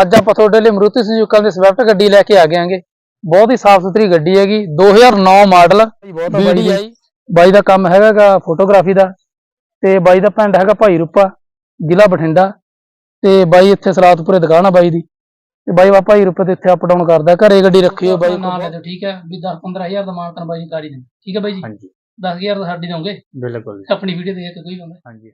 ਅੱਜ ਆਪਾਂ ਤੁਹਾਡੇ ਲਈ ਮਰੂਤੀ ਸੁਜ਼ੂਕੀ ਦੀ ਸਵਿਫਟ ਗੱਡੀ ਲੈ ਕੇ ਆ ਗਏ ਆਂਗੇ ਬਹੁਤ ਹੀ ਸਾਫ਼ ਸੁਥਰੀ ਗੱਡੀ ਹੈਗੀ। 2009 ਮਾਡਲ। VDI ਬਾਈ ਦਾ ਕੰਮ ਹੈਗਾਗਾ ਫੋਟੋਗ੍ਰਾਫੀ ਦਾ। ਤੇ ਬਾਈ ਦਾ ਪਿੰਡ ਹੈਗਾ ਭਾਈ ਰੂਪਾ ਜ਼ਿਲ੍ਹਾ ਬਠਿੰਡਾ। ਤੇ ਬਾਈ ਇੱਥੇ ਸਲਾਤਪੁਰੇ ਦੁਕਾਨ ਆ ਬਾਈ ਦੀ। ਤੇ ਬਾਈ ਵਾ ਭਾਈ ਰੂਪੇ ਤੇ ਇੱਥੇ ਅਪ ਡਾਊਨ ਕਰਦਾ। ਘਰੇ ਗੱਡੀ ਰੱਖੀ ਹੋਈ ਬਾਈ। ਨਾਲ ਲੈ ਦਿਓ ਠੀਕ ਹੈ? ਵੀ 10 15000 ਦਾ ਮਾਲ ਤਾਂ ਬਾਈ ਕਾਰੀ ਦੇ ਠੀਕ ਹੈ ਬਾਈ ਜੀ? ਹਾਂਜੀ। 10000 ਤਾਂ ਸਾਡੀ ਦੋਗੇ ਬਿਲਕੁਲ ਆਪਣੀ ਵੀਡੀਓ ਦੇਖ ਕੇ ਕੋਈ ਬੰਦਾ ਹਾਂਜੀ।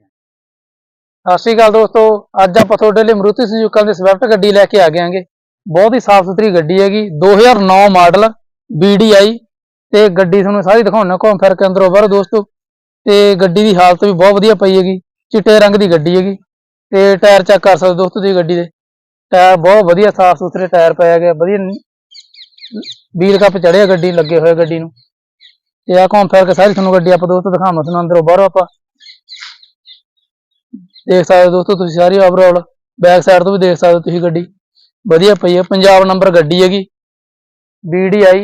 ਸਤਿ ਸ਼੍ਰੀ ਅਕਾਲ ਦੋਸਤੋ, ਅੱਜ ਆਪਾਂ ਤੁਹਾਡੇ ਲਈ ਮਰੂਤੀ ਸੁਜ਼ੂਕੀ ਦੀ ਸਵਿਫਟ ਗੱਡੀ ਲੈ ਕੇ ਆ ਗਏ ਆਂਗੇ ਬਹੁਤ ਹੀ ਸਾਫ਼ ਸੁਥਰੀ ਗੱਡੀ ਹੈਗੀ 2009 ਮਾਡਲ VDI ਤੇ ਗੱਡੀ ਤੁਹਾਨੂੰ ਸਾਰੀ ਦਿਖਾਉਣਾ, ਘੁੰਮ ਫਿਰ ਕੇ ਅੰਦਰੋਂ ਬਾਹਰ ਦੋਸਤੋ। ਤੇ ਗੱਡੀ ਦੀ ਹਾਲਤ ਵੀ ਬਹੁਤ ਵਧੀਆ ਪਈ ਹੈਗੀ, ਚਿੱਟੇ ਰੰਗ ਦੀ ਗੱਡੀ ਹੈਗੀ, ਤੇ ਟਾਇਰ ਚੈੱਕ ਕਰ ਸਕਦੇ ਦੋਸਤੋ ਤੁਸੀਂ ਗੱਡੀ ਦੇ। ਟਾਇਰ ਬਹੁਤ ਵਧੀਆ ਸਾਫ਼ ਸੁਥਰੇ ਟਾਇਰ ਪਏ ਹੈਗੇ, ਵਧੀਆ ਵੀਲ ਕੱਪ ਚੜਿਆ ਗੱਡੀ ਲੱਗੇ ਹੋਏ ਗੱਡੀ ਨੂੰ। ਤੇ ਆ ਘੁੰਮ ਫਿਰ ਕੇ ਸਾਰੀ ਤੁਹਾਨੂੰ ਗੱਡੀ ਆਪਾਂ ਦੋਸਤੋ ਦਿਖਾਵਾਂ ਤੁਹਾਨੂੰ ਅੰਦਰੋਂ ਬਾਹਰੋਂ ਆਪਾਂ ਦੇਖ ਸਕਦੇ ਹੋ ਦੋਸਤੋ, ਤੁਸੀਂ ਸਾਰੀ ਓਵਰਆਲ ਬੈਕ ਸਾਈਡ ਤੋਂ ਵੀ ਦੇਖ ਸਕਦੇ ਹੋ ਤੁਸੀਂ ਗੱਡੀ। ਵਧੀਆ ਪਈ ਹੈ ਪੰਜਾਬ ਨੰਬਰ ਗੱਡੀ ਹੈਗੀ। BDI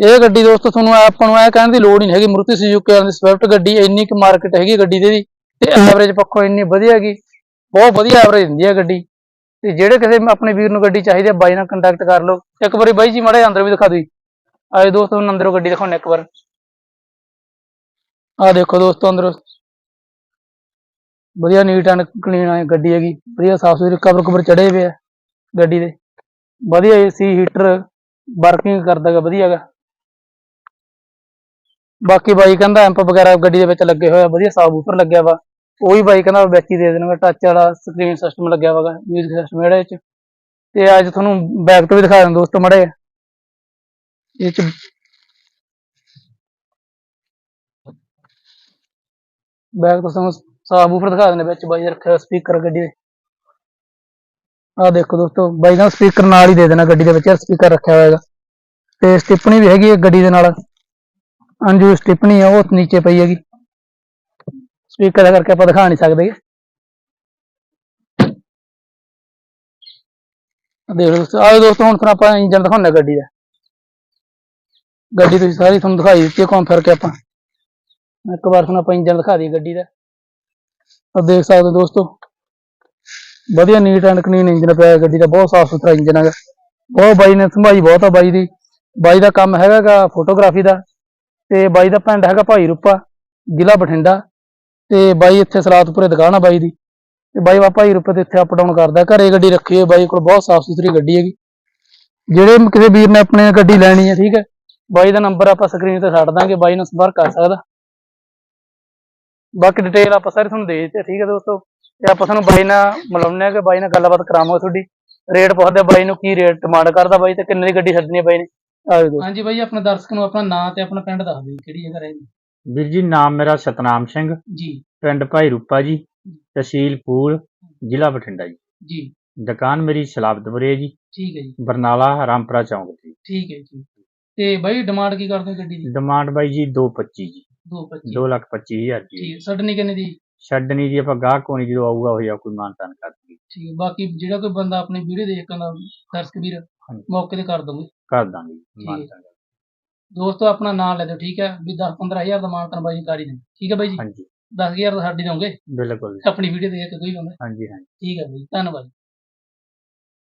ਇਹ ਗੱਡੀ ਦੋਸਤੋ, ਤੁਹਾਨੂੰ ਆਪਾਂ ਨੂੰ ਇਹ ਕਹਿਣ ਦੀ ਲੋੜ ਹੀ ਨਹੀਂ ਹੈਗੀ। ਮਰੂਤੀ ਸੁਜ਼ੂਕੀ ਦੀ ਸਵਿਫਟ ਗੱਡੀ, ਇੰਨੀ ਕੁ ਮਾਰਕੀਟ ਹੈਗੀ ਗੱਡੀ ਦੇ ਦੀ। ਤੇ ਐਵਰੇਜ ਪੱਖੋਂ ਇੰਨੀ ਵਧੀਆ ਹੈਗੀ। ਬਹੁਤ ਵਧੀਆ ਐਵਰੇਜ ਦਿੰਦੀ ਹੈ ਗੱਡੀ। ਤੇ ਜਿਹੜੇ ਕਿਸੇ ਆਪਣੇ ਵੀਰ ਨੂੰ ਗੱਡੀ ਚਾਹੀਦੀ ਹੈ ਬਾਈ ਨਾਲ ਕੰਟੈਕਟ ਕਰ ਲਓ। ਇੱਕ ਵਾਰੀ ਬਾਈ ਜੀ, ਮਾੜੇ ਅੰਦਰ ਵੀ ਦਿਖਾ ਦਿਓ। ਆਏ ਦੋਸਤੋ, ਅੰਦਰੋਂ ਗੱਡੀ ਦਿਖਾਉਣੇ ਇੱਕ ਵਾਰ। ਆ ਦੇਖੋ ਦੋਸਤੋ, ਅੰਦਰੋਂ। ਵਧੀਆ ਨੀਟ ਐਂਡ ਕਲੀਨ ਹੈ ਗੱਡੀ ਹੈਗੀ, ਵਧੀਆ ਸਾਫ਼ ਸੁਥਰੀ ਕਵਰ ਕਵਰ ਚੜੇ ਹੋਏ ਆ ਗੱਡੀ ਦੇ। ਵਧੀਆ ਏਸੀ ਹੀਟਰ ਵਰਕਿੰਗ ਕਰਦਾ ਗਾ ਬਾਕੀ ਬਾਈ ਕਹਿੰਦਾ ਐਂਪ ਵਗੈਰਾ ਗੱਡੀ ਦੇ ਵਿੱਚ ਲੱਗੇ ਹੋਇਆ ਵਧੀਆ ਸਾਫ਼ ਉੱਪਰ ਲੱਗਿਆ ਵਾ। ਉਹ ਵੀ ਬਾਈ ਕਹਿੰਦਾ ਵਿੱਚ ਹੀ ਦੇ ਦੇਣਗੇ ਟੱਚ ਵਾਲਾ ਸਕਰੀਨ ਸਿਸਟਮ ਲੱਗਿਆ ਵਾਗਾ ਮਿਊਜ਼ਿਕ ਸਿਸਟਮ ਇਹਦੇ ਵਿੱਚ। ਤੇ ਅੱਜ ਤੁਹਾਨੂੰ ਬੈਕ ਤੋਂ ਵੀ ਦਿਖਾ ਦਿਆਂ ਦੋਸਤੋ ਮੜੇ ਇਹ ਚ ਬੈਕ ਤੋਂ ਤੁਹਾਨੂੰ ਸਾਬ ਦਿਖਾ ਦਿੰਦੇ ਵਿੱਚ ਬਾਈ ਰੱਖਿਆ ਸਪੀਕਰ ਗੱਡੀ ਦੇ ਆਹ ਦੇਖੋ ਦੋਸਤੋ, ਬਾਈ ਦਾ ਸਪੀਕਰ ਨਾਲ ਹੀ ਦੇ ਦੇਣਾ ਗੱਡੀ ਦੇ ਵਿੱਚ ਸਪੀਕਰ ਰੱਖਿਆ ਹੋਇਆ ਹੈਗਾ। ਤੇ ਸਟਿਪਣੀ ਵੀ ਹੈਗੀ ਹੈ ਗੱਡੀ ਦੇ ਨਾਲ। ਅੰਜੂ ਸਟਿਪਣੀ ਆ, ਉਹ ਨੀਚੇ ਪਈ ਹੈਗੀ। ਸਪੀਕਰ ਦਾ ਕਰਕੇ ਆਪਾਂ ਦਿਖਾ ਨਹੀਂ ਸਕਦੇ। ਗੇ। ਦੇਖ ਲਓ ਦੋਸਤੋ ਆਓ ਦੋਸਤੋ, ਹੁਣ ਤੁਹਾਨੂੰ ਆਪਾਂ ਇੰਜਨ ਦਿਖਾਉਂਦੇ ਗੱਡੀ ਦਾ। ਗੱਡੀ ਤੁਸੀਂ ਸਾਰੀ ਤੁਹਾਨੂੰ ਦਿਖਾਈ ਦਿੱਤੀ ਹੈ, ਘੁੰਮ ਫਿਰ ਕੇ ਆਪਾਂ। ਇੱਕ ਵਾਰ ਤੁਹਾਨੂੰ ਆਪਾਂ ਇੰਜਨ ਦਿਖਾ ਦਈਏ ਗੱਡੀ ਦਾ। ਆ ਦੇਖ ਸਕਦੇ ਹੋ ਦੋਸਤੋ। ਵਧੀਆ ਨੀਟ ਐਂਡ ਕਲੀਨ ਇੰਜਨ ਪਿਆ ਗੱਡੀ ਦਾ, ਬਹੁਤ ਸਾਫ਼ ਸੁਥਰਾ ਇੰਜਨ ਹੈਗਾ। ਬਹੁਤ ਬਾਈ ਨੇ ਸੰਭਾਈ ਬਹੁਤ ਆ ਬਾਈ ਦੀ। ਬਾਈ ਦਾ ਕੰਮ ਹੈਗਾਗਾ ਫੋਟੋਗ੍ਰਾਫੀ ਦਾ ਤੇ ਬਾਈ ਦਾ ਪਿੰਡ ਹੈਗਾ ਭਾਈ ਰੂਪਾ, ਜ਼ਿਲ੍ਹਾ ਬਠਿੰਡਾ। ਤੇ ਬਾਈ ਇੱਥੇ ਸਲਾਤਪੁਰੇ ਦੁਕਾਨ ਆ ਬਾਈ ਦੀ। ਤੇ ਬਾਈ ਵਾ ਭਾਈ ਰੂਪੇ ਤੇ ਇੱਥੇ ਅਪ ਡਾਊਨ ਕਰਦਾ। ਘਰੇ ਗੱਡੀ ਰੱਖੀ ਹੋਈ ਬਾਈ ਕੋਲ, ਬਹੁਤ ਸਾਫ਼ ਸੁਥਰੀ ਗੱਡੀ ਹੈਗੀ। ਜਿਹੜੇ ਕਿਸੇ ਵੀਰ ਨੇ ਆਪਣੇ ਗੱਡੀ ਲੈਣੀ ਹੈ ਠੀਕ ਹੈ। ਬਾਈ ਦਾ ਨੰਬਰ ਆਪਾਂ ਸਕਰੀਨ ਤੇ ਛੱਡ ਦਾਂਗੇ, ਬਾਈ ਨਾਲ ਸੰਪਰਕ ਕਰ ਸਕਦਾ। ਬਾਕੀ ਡਿਟੇਲ ਆਪਾਂ ਸਾਰੀ ਤੁਹਾਨੂੰ ਦੇ ਦਿੱਤੀ ਠੀਕ ਹੈ ਦੋਸਤੋ? ਤੇ ਆਪਾਂ ਤੁਹਾਨੂੰ ਬਾਈ ਨਾਲ ਮਿਲਾਉਂਦੇ ਆ ਕਿ ਬਾਈ ਨਾਲ ਗੱਲਬਾਤ ਕਰਾਵਾਂਗੇ ਤੁਹਾਡੀ। ਰੇਟ ਪੁੱਛਦੇ ਬਾਈ ਨੂੰ ਕੀ ਰੇਟ ਡਿਮਾਂਡ ਕਰਦਾ ਬਾਈ ਤੇ ਕਿੰਨੇ ਦੀ ਗੱਡੀ ਛੱਡਣੀ ਹੈ ਬਾਈ ਨੇ। ਆਜੋ ਦੋਸਤੋ। ਹਾਂਜੀ ਬਾਈ ਆਪਣੇ ਦਰਸ਼ਕ ਨੂੰ ਆਪਣਾ ਨਾਂ ਤੇ ਆਪਣਾ ਪਿੰਡ ਦੱਸ ਦਿਓ ਕਿਹੜੀ ਜਗ੍ਹਾ ਰਹਿੰਦੇ? ਵੀਰ ਜੀ ਨਾਮ ਮੇਰਾ ਸਤਨਾਮ ਸਿੰਘ। ਜੀ। ਪਿੰਡ ਭਾਈ ਰੂਪਾ ਜੀ ਤਹਿਸੀਲ ਪੂਲ ਜ਼ਿਲ੍ਹਾ ਬਠਿੰਡਾ ਜੀ। ਜੀ। ਦੁਕਾਨ ਮੇਰੀ ਸਲਾਬਤਪੁਰੇ ਜੀ। ਠੀਕ ਹੈ ਜੀ। ਬਰਨਾਲਾ ਰਾਮਪੁਰਾ ਚੌਂਕ ਜੀ ਠੀਕ ਹੈ ਜੀ। ਤੇ ਬਾਈ ਡਿਮਾਂਡ ਕੀ ਕਰਦੇ ਹੋ ਗੱਡੀ ਦੀ? ਡਿਮਾਂਡ ਬਾਈ ਜੀ 225 ਜੀ। 225 2 ਲੱਖ 25 ਹਜ਼ਾਰ ਜੀ। ਠੀਕ ਛੱਡਣੀ ਕਿੰਨੇ ਦੀ ਛੱਡਣੀ ਜੀ ਆਪਾਂ ਗਾਹਕ ਕੋਣੀ ਜਦੋਂ ਆਊਗਾ ਜਿਹਾ ਕੋਈ ਮਾਨਤਾਨ ਕਰ ਦਈਏ ਠੀਕ ਹੈ ਬਾਕੀ ਜਿਹੜਾ ਕੋਈ ਬੰਦਾ ਆਪਣੀ ਵੀਡੀਓ ਆਉਂਦਾ ਦਰਸ਼ਕ ਵੀਰ ਹਾਂਜੀ। ਮੌਕੇ ਤੇ ਕਰ ਦੋਗੇ ਕਰ ਦਾਂਗੇ ਜੀ। ਮਾਨਤਾਨ ਦੋਸਤੋ ਆਪਣਾ ਨਾਮ ਲੈ ਦਿਓ ਠੀਕ ਹੈ? ਵੀ 10 15000 ਦਾ ਮਾਲ ਤਾਂ ਬਾਈ ਕਰ ਹੀ ਦੇ ਠੀਕ ਹੈ ਬਾਈ ਜੀ? ਹਾਂਜੀ। 10000 ਤਾਂ ਸਾਡੀ ਦੋਗੇ ਬਿਲਕੁਲ ਆਪਣੀ ਵੀਡੀਓ ਦੇਖ ਕੇ ਕੋਈ ਬੰਦਾ ਹਾਂਜੀ ਹਾਂਜੀ। ਠੀਕ ਹੈ ਬਾਈ ਧੰਨਵਾਦ।